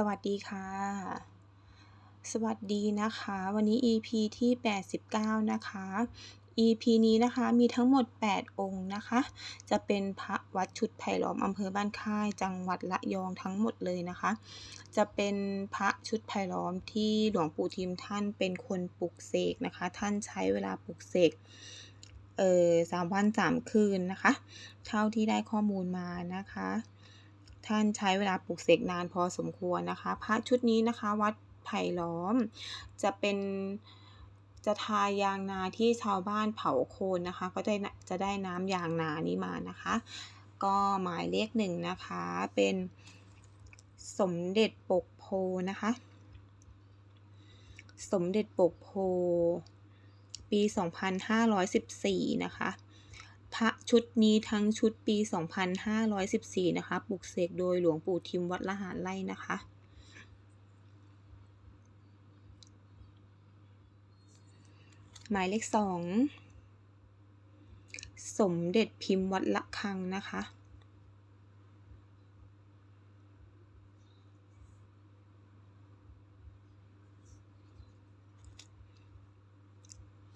สวัสดีค่ะ สวัสดีนะคะ วันนี้ EP ที่ 89 นะคะ EP นี้นะคะมีทั้งหมด 8 องค์นะคะ จะเป็นพระวัดชุดไผ่ล้อมอำเภอบ้านค่าย จังหวัดระยองทั้งหมดเลยนะคะ จะเป็นพระชุดไผ่ล้อมที่หลวงปู่ทิมท่านเป็นคนปลุกเสกนะคะ ท่านใช้เวลาปลุกเสกเอ่อสามวันสามคืนนะคะ เท่าที่ได้ข้อมูลมานะคะ ท่านใช้เวลาปลูกเสกนานพอสมควรนะคะ พระชุดนี้นะคะวัดไผ่ล้อม จะเป็นจะทายางนาที่ชาวบ้านเผาโคนนะคะ ก็จะจะได้น้ำยางนานี้มานะคะ ก็หมายเลขหนึ่งนะคะเป็นสมเด็จปกโพนะคะ สมเด็จปกโพ ปี 2514 นะคะ พระชุดนี้ทั้งชุดปี 2514 นะคะ ปลุกเสกโดยหลวงปู่ทิมวัดละหารไล่นะคะ หมายเลขสองสมเด็จพิมพ์วัดละคังนะคะ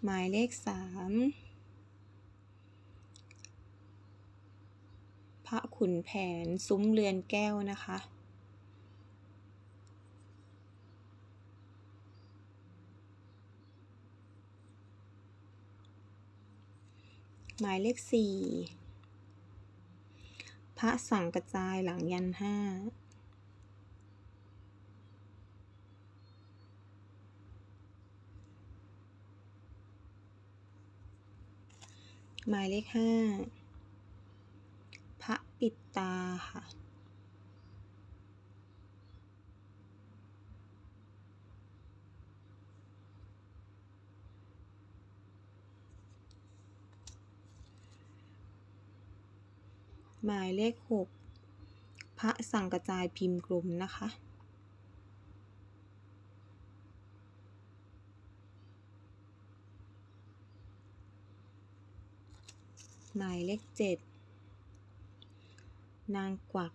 หมายเลขสาม ระขุนแผนซุ้มเรือนแก้วนะคะ หมายเลขสี่พระสังกระจายหลังยันห้าหมายเลขห้า ระปิดตาค่ะ หมายเลขหกพระสังกระจายพิมพ์กลมนะคะหมายเลขเจ็ด นางกวัก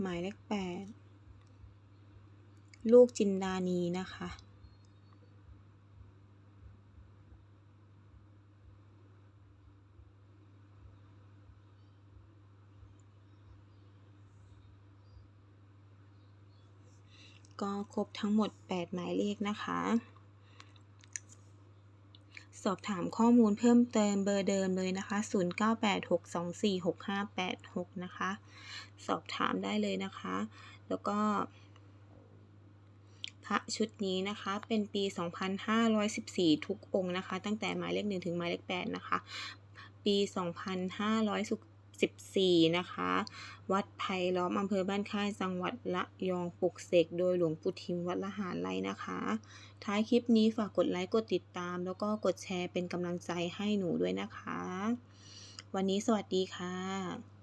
หมายเลขแปดลูกจินดานีนะคะ ก็ครบทั้งหมด 8 หมายเลขนะคะ สอบถามข้อมูลเพิ่มเติมเบอร์เดิมเลยนะคะ 0986246586 นะคะ สอบถามได้เลยนะคะ แล้วก็พระชุดนี้นะคะเป็นปี 2514 ทุกองค์นะคะ ตั้งแต่หมายเลข 1 ถึงหมายเลข 8 นะคะ ปี 14 นะคะ วัดไผ่ล้อมอำเภอบ้านค่ายจังหวัดระยองปลุกเสกโดยหลวงปู่ทิมวัดละหารไรนะคะ ท้ายคลิปนี้ฝากกดไลค์กดติดตาม แล้วก็กดแชร์เป็นกำลังใจให้หนูด้วยนะคะ วันนี้สวัสดีค่ะ